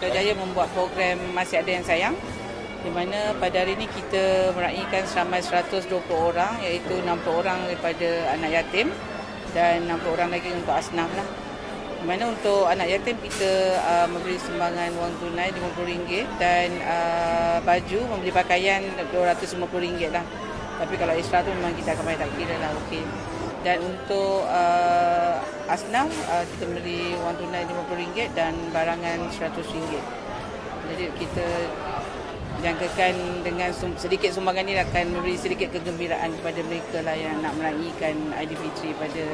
berjaya membuat program Masih Ada Yang Sayang di mana pada hari ini kita meraihkan seramai 120 orang iaitu 60 orang daripada anak yatim dan 60 orang lagi untuk asnaf lah. Di mana untuk anak yatim kita uh, memberi sumbangan wang tunai RM50 dan uh, baju membeli pakaian RM250 lah. Tapi kalau extra tu memang kita akan bayar tak kira lah okey. Dan untuk uh, asnaf uh, kita beri wang tunai RM50 dan barangan RM100. Jadi kita jangkakan dengan sedikit sumbangan ini akan memberi sedikit kegembiraan kepada mereka lah yang nak meraihkan Aidilfitri pada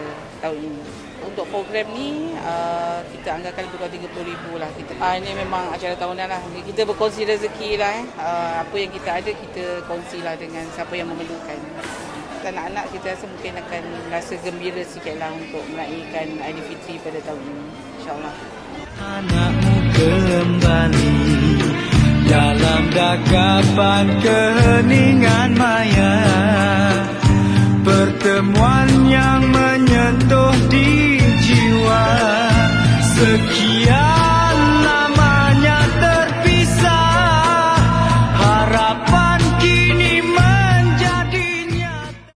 tahun ini. Untuk program ni uh, kita anggarkan lebih kurang RM30,000 lah. Kita, uh, ini memang acara tahunan lah. Kita berkongsi rezeki lah. Eh. Uh, apa yang kita ada kita kongsi lah dengan siapa yang memerlukan. Anak-anak kita rasa mungkin akan rasa gembira sikit lah untuk meraihkan Aidilfitri pada tahun ini. InsyaAllah. Anakmu kembali dalam dakapan keheningan maya Pertemuan yang menyentuh di jiwa Sekian